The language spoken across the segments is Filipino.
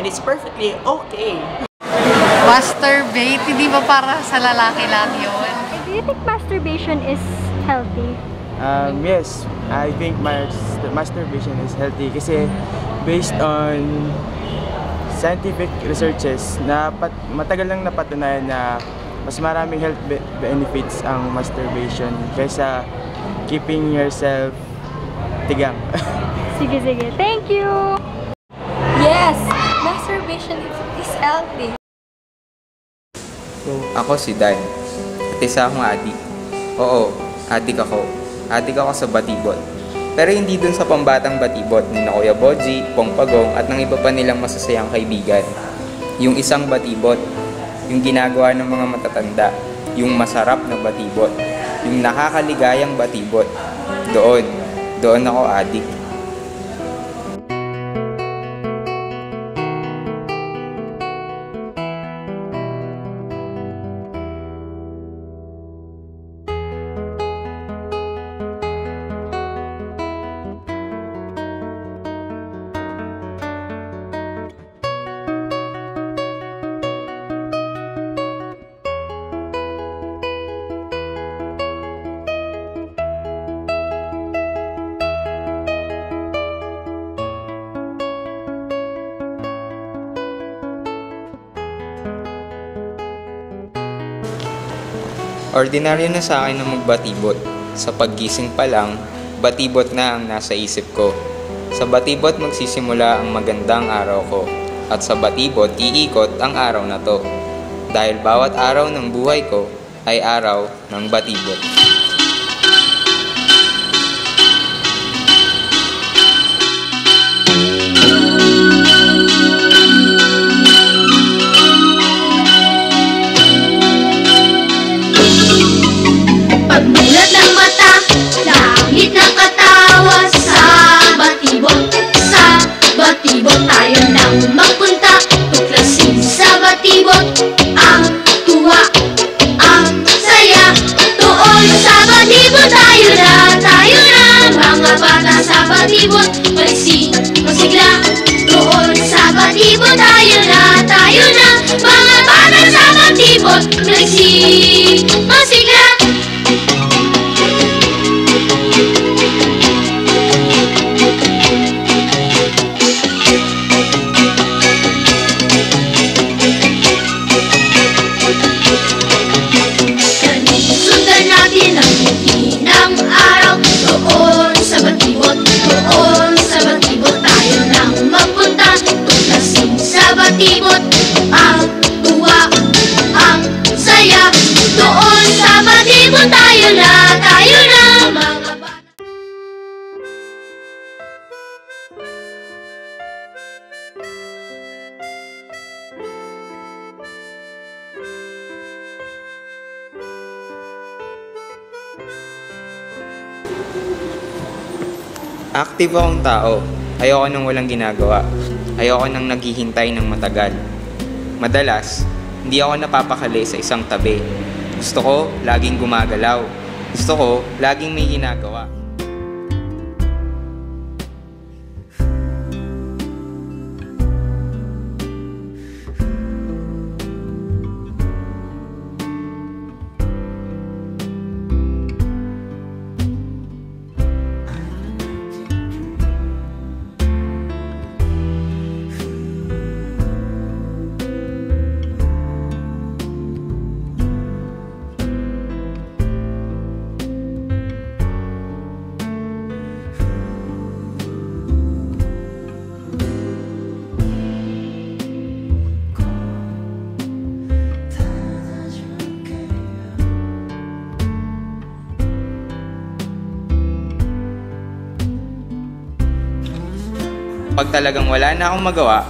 and it's perfectly okay. Masturbate, hindi ba para sa lalaki lang yun? Do you think masturbation is healthy? Um, yes, I think mas masturbation is healthy kasi based on scientific researches na pat matagal lang napatunayan na mas maraming health be- benefits ang masturbation kaysa keeping yourself tigang. Sige, sige. Thank you! Healthy. Ako si Dan. At isa akong adik. Oo, adik ako. Adik ako sa batibot. Pero hindi dun sa pambatang batibot ni na Kuya Boji, Pong at ng iba pa nilang masasayang kaibigan. Yung isang batibot, yung ginagawa ng mga matatanda, yung masarap na batibot, yung nakakaligayang batibot. Doon, doon ako adik. Ordinaryo na sa akin na magbatibot. Sa paggising pa lang, batibot na ang nasa isip ko. Sa batibot magsisimula ang magandang araw ko. At sa batibot iikot ang araw na to. Dahil bawat araw ng buhay ko ay araw ng batibot. Active akong tao. Ayoko nang walang ginagawa. Ayoko nang naghihintay ng matagal. Madalas, hindi ako napapakali sa isang tabi. Gusto ko, laging gumagalaw. Gusto ko, laging may ginagawa. Pag talagang wala na akong magawa,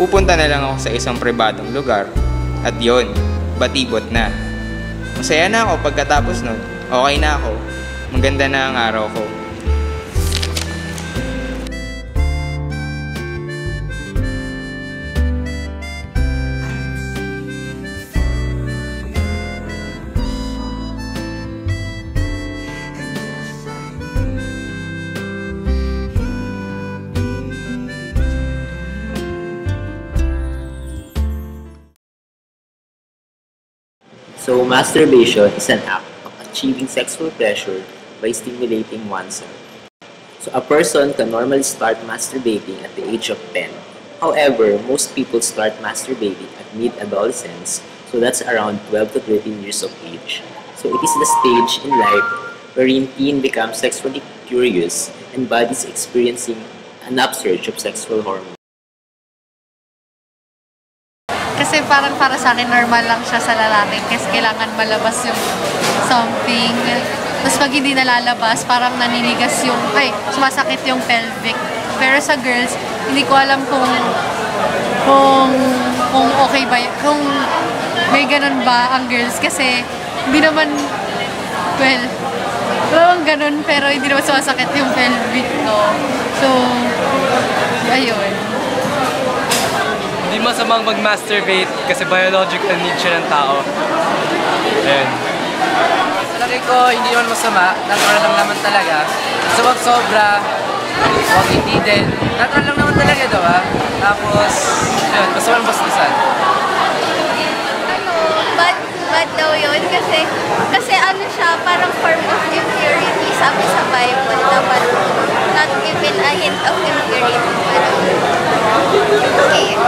pupunta na lang ako sa isang pribadong lugar. At yon, batibot na. Masaya na ako pagkatapos nun. Okay na ako. Maganda na ang araw ko. So, masturbation is an act of achieving sexual pleasure by stimulating oneself. So, a person can normally start masturbating at the age of 10. However, most people start masturbating at mid-adolescence, so that's around 12 to 13 years of age. So, it is the stage in life wherein teen becomes sexually curious and bodies experiencing an upsurge of sexual hormones. Kasi parang para sa akin, normal lang siya sa lalaki kasi kailangan malabas yung something. Tapos pag hindi nalalabas, parang naninigas yung, ay, sumasakit yung pelvic. Pero sa girls, hindi ko alam kung kung kung okay ba, kung may ganun ba ang girls kasi hindi naman, well, parang ganun pero hindi naman sumasakit yung pelvic ko. So, ayun. Hindi masamang mag-masturbate kasi biological need siya ng tao. Ayun. Sa laki ko, hindi naman masama. Natural lang naman talaga. So, wag sobra. Huwag hindi din. Natural lang naman talaga, di ba? Tapos, yun, basta walang. Daw yun kasi, kasi ano siya, parang form of impurity sabi sa Bible, dapat not even a hint of impurity. Parang, okay.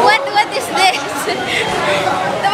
What, what is this?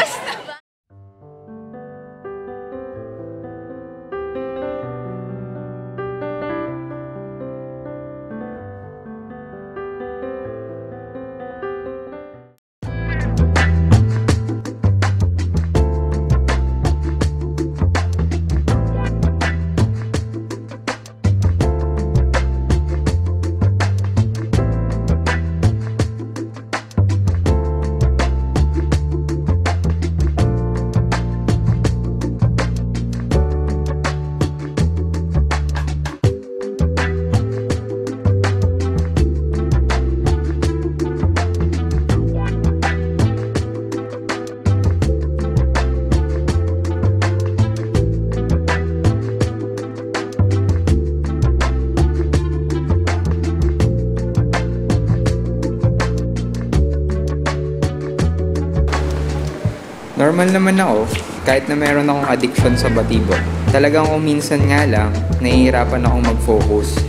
Normal naman ako, kahit na meron akong addiction sa batibot. Talagang kung minsan nga lang, nahihirapan akong mag-focus.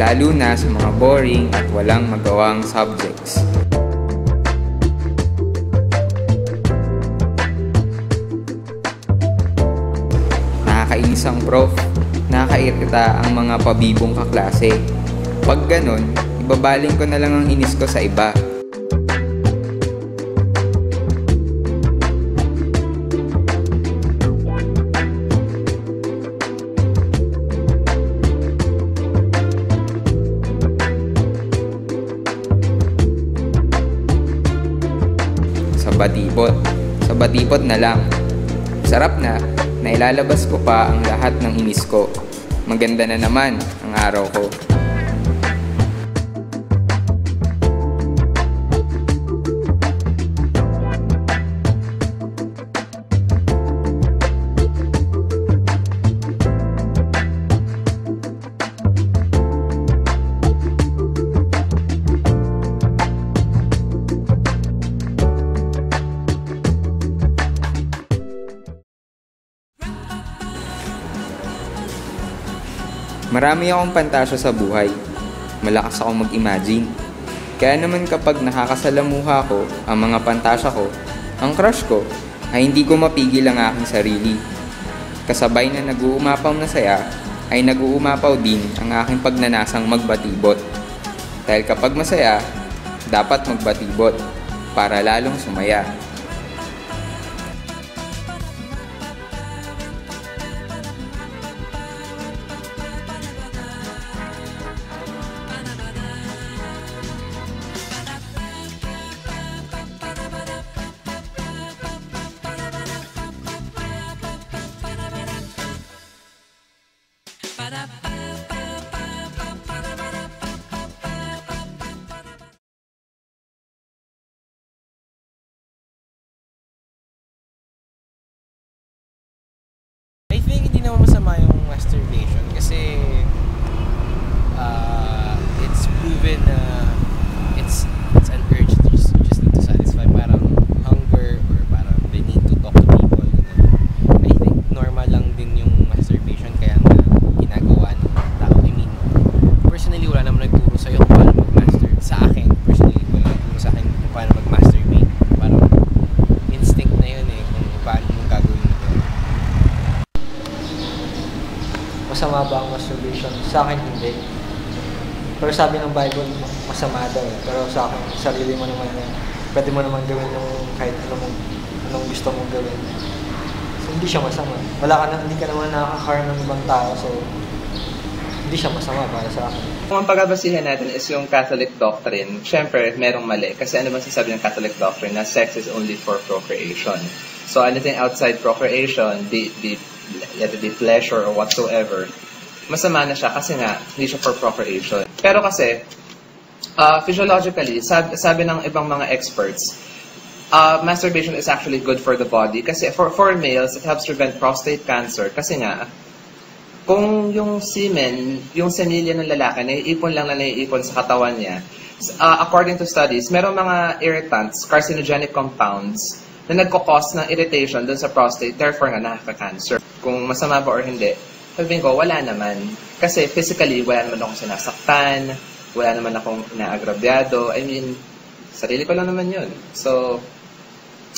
Lalo na sa mga boring at walang magawang subjects. Nakakainis ang prof, nakakairita ang mga pabibong kaklase. Pag ganon, ibabaling ko na lang ang inis ko sa iba. Sa batibot na lang. Sarap na, nailalabas ko pa ang lahat ng inis ko. Maganda na naman ang araw ko. Marami akong pantasya sa buhay. Malakas akong mag-imagine. Kaya naman kapag nakakasalamuha ko ang mga pantasya ko, ang crush ko, ay hindi ko mapigil ang aking sarili. Kasabay na nag-uumapaw na saya, ay nag-uumapaw din ang aking pagnanasang magbatibot. Dahil kapag masaya, dapat magbatibot para lalong sumaya. I sa akin hindi. Pero sabi ng Bible, masama daw eh. Pero sa akin, sarili mo naman yan. Pwede mo naman gawin yung kahit ano mong, anong gusto mong gawin. So, hindi siya masama. Wala ka na, hindi ka naman nakaka-harm ng ibang tao. So, hindi siya masama para sa akin. Kung ang pagkabasihan natin is yung Catholic doctrine, syempre, merong mali. Kasi ano ba sasabi ng Catholic doctrine na sex is only for procreation. So anything outside procreation, be, be, whether be pleasure or whatsoever, masama na siya kasi nga, hindi siya for procreation. Pero kasi, uh, physiologically, sabi, sabi ng ibang mga experts, uh, masturbation is actually good for the body kasi for, for males, it helps prevent prostate cancer kasi nga, kung yung semen, yung semilya ng lalaki, naiipon lang na naiipon sa katawan niya, uh, according to studies, merong mga irritants, carcinogenic compounds, na nagkakos ng irritation dun sa prostate, therefore nga nakaka-cancer. Kung masama ba or hindi, sabihin ko, wala naman. Kasi physically, wala naman akong sinasaktan, wala naman akong inaagrabyado. I mean, sarili ko lang naman yun. So,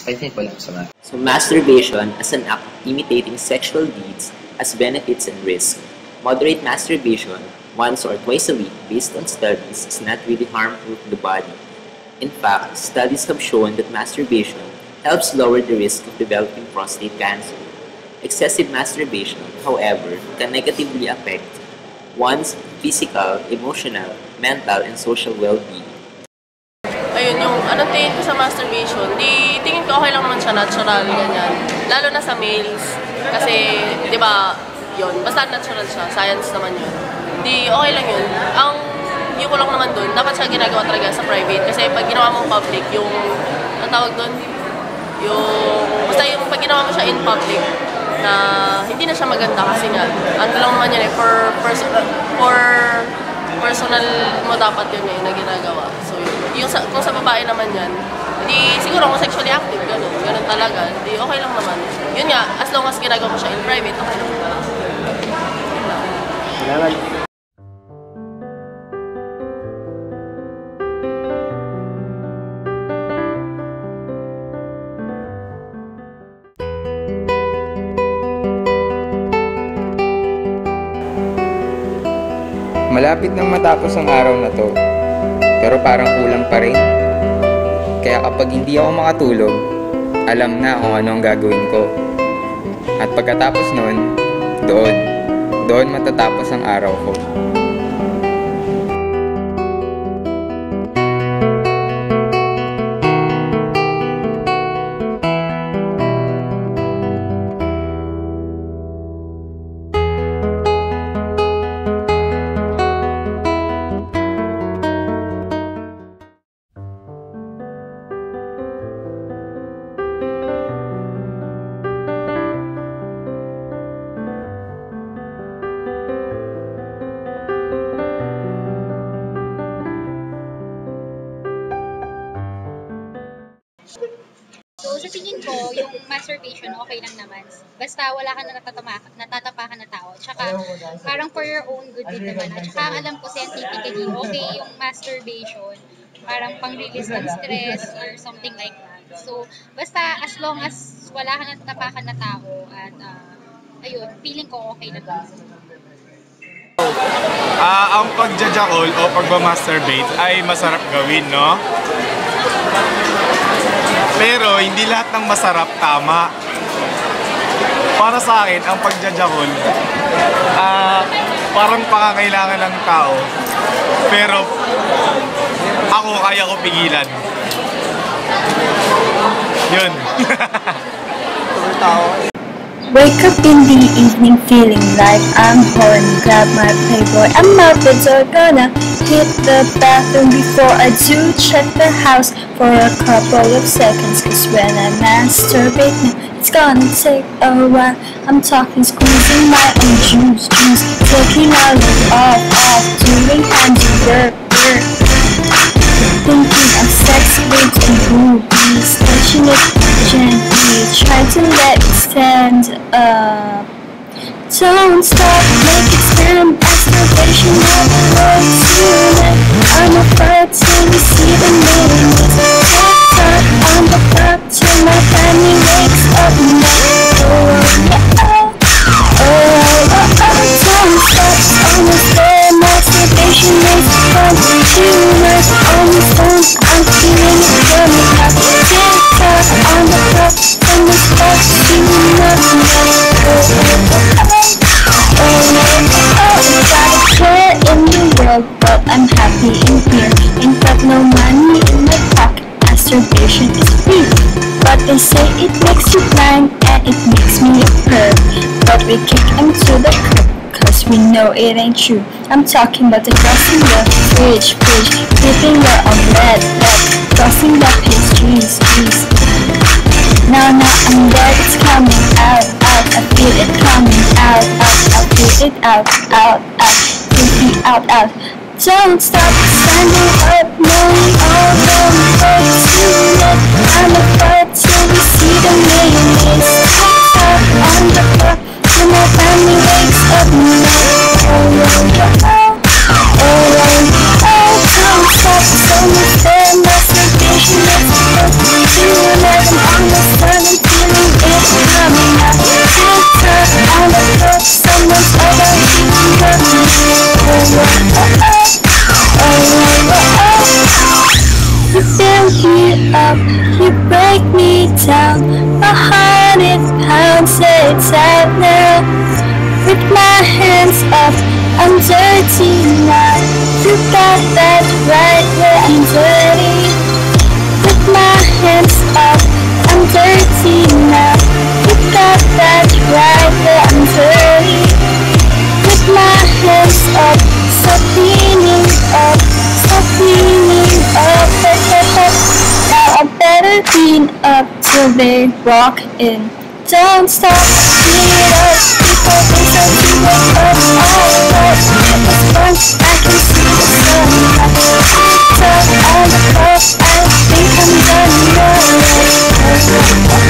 I think walang masama. So masturbation as an act imitating sexual deeds has benefits and risks. Moderate masturbation once or twice a week based on studies is not really harmful to the body. In fact, studies have shown that masturbation helps lower the risk of developing prostate cancer. Excessive masturbation, however, can negatively affect one's physical, emotional, mental, and social well-being. ayun, yung ano tingin ko sa masturbation, di tingin ko okay lang naman siya natural, ganyan. Lalo na sa males. Kasi, di ba, yun, basta natural siya, science naman yun. Di okay lang yun. Ang yung ko lang naman dun, dapat siya ginagawa talaga sa private. Kasi pag ginawa mong public, yung, ang tawag dun, yung, basta yung pag ginawa mo siya in public, na hindi na siya maganda kasi nga, ano lang naman yun eh, for, person, for personal mo dapat yun eh, na ginagawa. So, yun. Yung sa, kung sa babae naman yan, hindi, siguro kung sexually active, ganun, ganun talaga, hindi, okay lang naman. Yun nga, as long as ginagawa mo siya in private, okay lang. Salamat. Malapit nang matapos ang araw na to, pero parang kulang pa rin. Kaya kapag hindi ako makatulog, alam na kung ano ang gagawin ko. At pagkatapos nun, doon, doon matatapos ang araw ko. Masturbation, okay lang naman. Basta wala ka na natatama- natatapakan na tao. Tsaka, parang for your own good din naman. At tsaka, alam ko scientifically, okay yung masturbation. Parang pang-release ng stress or something like that. So, basta as long as wala ka natatapakan na tao at ah, ayun, feeling ko okay na Ah, ang pagjajakol o pagmamasturbate ay masarap gawin, no? Pero hindi lahat ng masarap tama. Para sa akin, ang pagjajakol, ah, parang pakakailangan ng tao. Pero ako kaya ko pigilan. Yun. Wake up in the evening feeling like I'm horny Grab my playboy, I'm out the door Gonna hit the bathroom before I do Check the house for a couple of seconds Cause when I masturbate now It's gonna take a while. I'm talking squeezing my own juice Juice taking of off off Doing hands work. Work Thinking of sex lips and boobies Touching it gently Trying to let it stand up. Don't stop, make it stand Masturbation never works tonight I'm a fire till you see the minutes Tick tock on the clock But we kick them to the curb. Cause we know it ain't true. I'm talking about the crossing the bridge, fridge, flipping your omelette, bread, crossing the pastries, please. Now, now I'm there, it's coming out, out. I feel it coming out, out. I feel it out, out, out. Me out, out. Don't stop standing up, knowing all the folks you let. I'm a fight till see the mayonnaise. On the floor, till my family wakes up. Clean up till they walk in. Don't stop, clean it up before they start to wake up. Alright, it was fun, I can see the sun. Tock on the clock, I think I'm done. Alright,